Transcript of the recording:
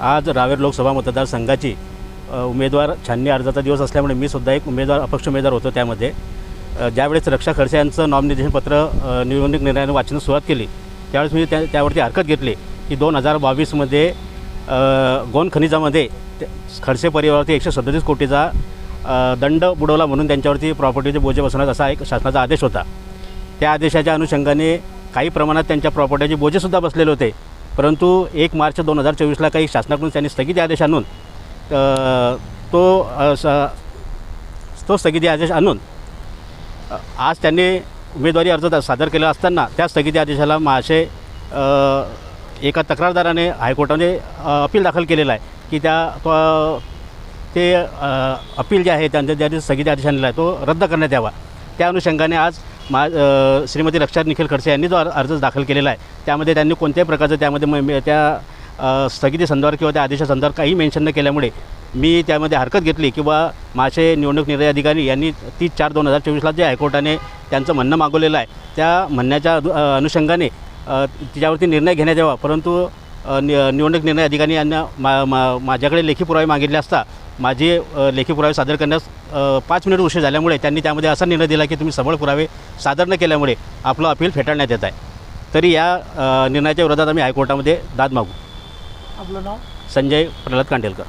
आज रावेर लोकसभा मतदारसंघाची उमेदवार छाननी अर्जाचा दिवस असल्यामुळे मी सुद्धा एक उमेदवार अपक्ष उमेदवार होतो त्यामध्ये. ज्यावेळेस रक्षा खडसे यांचं नॉमिनेशन पत्र निवडणूक निर्णयाने वाचण्यास सुरुवात केली त्यावेळेस मी त्या त्यावरती हरकत घेतली की दोन हजार बावीसमध्ये गोन खनिजामध्ये खडसे परिवारावरती एकशे सदतीस कोटीचा दंड बुडवला म्हणून त्यांच्यावरती प्रॉपर्टीचे बोजे बसवण्यात असा एक शासनाचा आदेश होता. त्या आदेशाच्या अनुषंगाने काही प्रमाणात त्यांच्या प्रॉपर्टीचे बोजेसुद्धा बसलेले होते. परंतु एक मार्च दोन हजार चोवीसला काही शासनाकडून त्यांनी स्थगिती आदेश आणून तो तो स्थगिती आदेश आणून आज त्यांनी उमेदवारी अर्ज सादर केला असताना त्या स्थगिती आदेशाला मासे एका तक्रारदाराने हायकोर्टाने अपील दाखल केलेलं आहे की त्या ते अपील जे आहे त्यांच्या ज्या स्थगिती आदेश आणलेला आहे तो रद्द करण्यात यावा. त्या अनुषंगाने आज मा श्रीमती लक्षात निखिल खडसे यांनी जो अर्ज दाखल केलेला आहे त्यामध्ये त्यांनी कोणत्याही प्रकारचं त्यामध्ये म- त्या स्थगिती संदर्भात किंवा त्या आदेशासंदर्भात काही मेन्शन न केल्यामुळे मी त्यामध्ये हरकत घेतली किंवा माझे निवडणूक निर्णय अधिकारी यांनी तीस चार दोन हजार चोवीसला जे हायकोर्टाने त्यांचं म्हणणं मागवलेलं आहे त्या म्हणण्याच्या अनु- अनुषंगाने तिच्यावरती निर्णय घेण्यात यावा. परंतु नि निवडणूक निर्णय अधिकारी यांना मा मा माझ्याकडे लेखी पुरावे मागितले असता माझे लेखी पुरावे सादर करण्यास पाच मिनिट उशीर झाल्यामुळे त्यांनी त्यामध्ये असा निर्णय दिला की तुम्ही सबळ पुरावे सादर न केल्यामुळे आपलं अपील फेटाळण्यात येत आहे. तरी या निर्णयाच्या विरोधात आम्ही हायकोर्टामध्ये दाद मागू. आपलं नाव? संजय प्रल्हाद कांडेलकर.